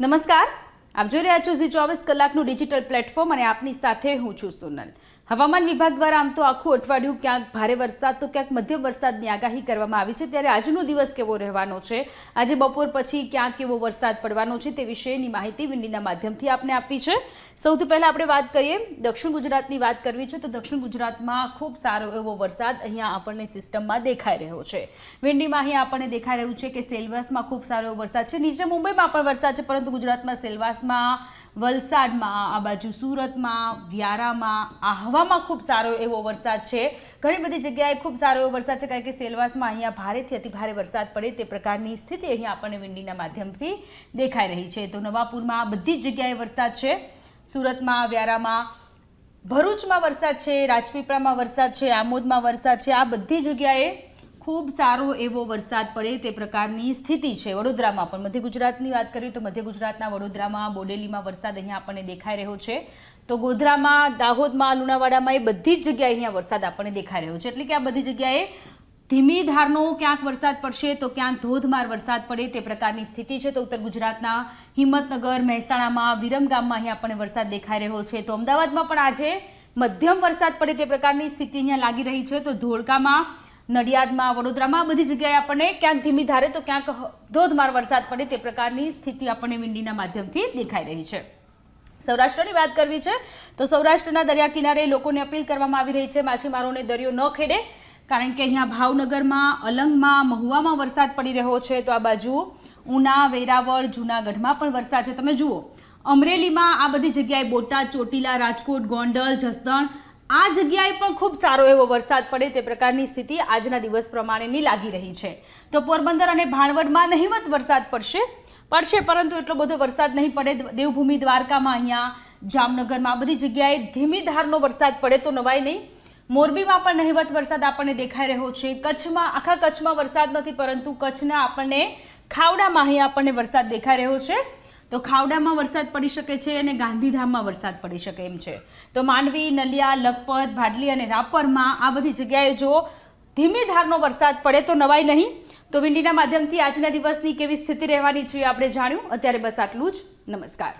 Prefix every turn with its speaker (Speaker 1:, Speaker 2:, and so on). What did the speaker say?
Speaker 1: નમસ્કાર. આપ જોઈ રહ્યા છો ઝી ચોવીસ કલાકનું ડિજિટલ પ્લેટફોર્મ અને આપની સાથે હું છું સોનલ. હવામાન વિભાગ દ્વારા આમ તો આખું અઠવાડિયું ક્યાંક ભારે વરસાદ તો ક્યાંક મધ્યમ વરસાદની આગાહી કરવામાં આવી છે ત્યારે આજનો દિવસ કેવો રહેવાનો છે? આજે બપોર પછી ક્યાંક કેવો વરસાદ પડવાનો છે તે વિશેની માહિતી વિંડીના માધ્યમથી આપને આપવી છે. સૌથી પહેલાં આપણે વાત કરીએ, દક્ષિણ ગુજરાતની વાત કરવી છે તો દક્ષિણ ગુજરાતમાં ખૂબ સારો એવો વરસાદ અહીંયા આપણને સિસ્ટમમાં દેખાઈ રહ્યો છે. વિંડીમાં અહીંયા આપણને દેખાઈ રહ્યું છે કે સેલવાસમાં ખૂબ સારો એવો વરસાદ છે. નીચે મુંબઈમાં પણ વરસાદ છે, પરંતુ ગુજરાતમાં સેલવાસમાં, વલસાડમાં, આ બાજુ સુરતમાં, વ્યારામાં આહવામાં ખૂબ સારો એવો વરસાદ છે. ઘણી બધી જગ્યાએ ખૂબ સારો એવો વરસાદ છે, કારણ કે સેલવાસમાં અહીંયા ભારેથી અતિભારે વરસાદ પડે તે પ્રકારની સ્થિતિ અહીંયા આપણને વિંડીના માધ્યમથી દેખાઈ રહી છે. તો નવાપુરમાં બધી જ જગ્યાએ વરસાદ છે. સુરતમાં, વ્યારામાં ભરૂચમાં વરસાદ છે, રાજપીપળામાં વરસાદ છે, આમોદમાં વરસાદ છે. આ બધી જગ્યાએ ખૂબ સારો એવો વરસાદ પડે તે પ્રકારની સ્થિતિ છે. વડોદરામાં પણ મધ્ય ગુજરાતની વાત કરીએ તો મધ્ય ગુજરાતના વડોદરામાં બોડેલીમાં વરસાદ અહીંયા આપણને દેખાઈ રહ્યો છે. તો ગોધરામાં, દાહોદમાં, લુણાવાડામાં એ બધી જ જગ્યાએ અહીંયા વરસાદ આપણને દેખાઈ રહ્યો છે. એટલે કે આ બધી જગ્યાએ ધીમી ધારનો ક્યાંક વરસાદ પડશે તો ક્યાંક ધોધમાર વરસાદ પડે તે પ્રકારની સ્થિતિ છે. તો ઉત્તર ગુજરાતના હિંમતનગર, મહેસાણામાં, વિરમગામમાં અહીંયા આપણને વરસાદ દેખાઈ રહ્યો છે. તો અમદાવાદમાં પણ આજે મધ્યમ વરસાદ પડે તે પ્રકારની સ્થિતિ અહીંયા લાગી રહી છે. તો ધોળકામાં, નડિયાદમાં, વડોદરામાં બધી જગ્યાએ આપણને ક્યાંક ધીમી ધારે તો ક્યાંક ધોધમાર વરસાદ પડે તે પ્રકારની સ્થિતિ આપણને વિંડીના માધ્યમથી દેખાઈ રહી છે. સૌરાષ્ટ્રની વાત કરવી છે, તો સૌરાષ્ટ્રના દરિયા કિનારે લોકોને અપીલ કરવામાં આવી રહી છે, માછીમારોને દરિયો ન ખેડે, કારણ કે અહીંયા ભાવનગરમાં, અલંગમાં, મહુવામાં વરસાદ પડી રહ્યો છે, તો આ બાજુ ઉના, વેરાવળ, જૂનાગઢમાં પણ વરસાદ છે. તમે જુઓ, અમરેલીમાં આ બધી જગ્યાએ બોટાદ, ચોટીલા, રાજકોટ, ગોંડલ, જસદણ, આ જગ્યાએ પણ ખૂબ સારો એવો વરસાદ પડે તે પ્રકારની સ્થિતિ આજના દિવસ પ્રમાણેની લાગી રહી છે. તો પોરબંદર અને ભાણવડમાં નહીવત વરસાદ પડશે પડશે, પરંતુ એટલો બધો વરસાદ નહીં પડે. દેવભૂમિ દ્વારકામાં અહીંયા, જામનગરમાં બધી જગ્યાએ ધીમી ધારનો વરસાદ પડે તો નવાય નહીં. મોરબીમાં પણ નહિવત વરસાદ આપણને દેખાઈ રહ્યો છે. કચ્છમાં, આખા કચ્છમાં વરસાદ નથી, પરંતુ કચ્છના આપણને ખાવડામાં અહીંયા આપણને વરસાદ દેખાઈ રહ્યો છે. તો ખાવડામાં વરસાદ પડી શકે છે અને ગાંધીધામમાં વરસાદ પડી શકે એમ છે. તો માંડવી, નલિયા, લખપત ભાડલી અને રાપરમાં આ બધી જગ્યાએ જો ધીમી ધારનો વરસાદ પડે તો નવાય નહીં. તો વિંડીના માધ્યમથી આજના દિવસની કેવી સ્થિતિ રહેવાની છે એ આપણે જાણ્યું. અત્યારે બસ આટલું જ. નમસ્કાર.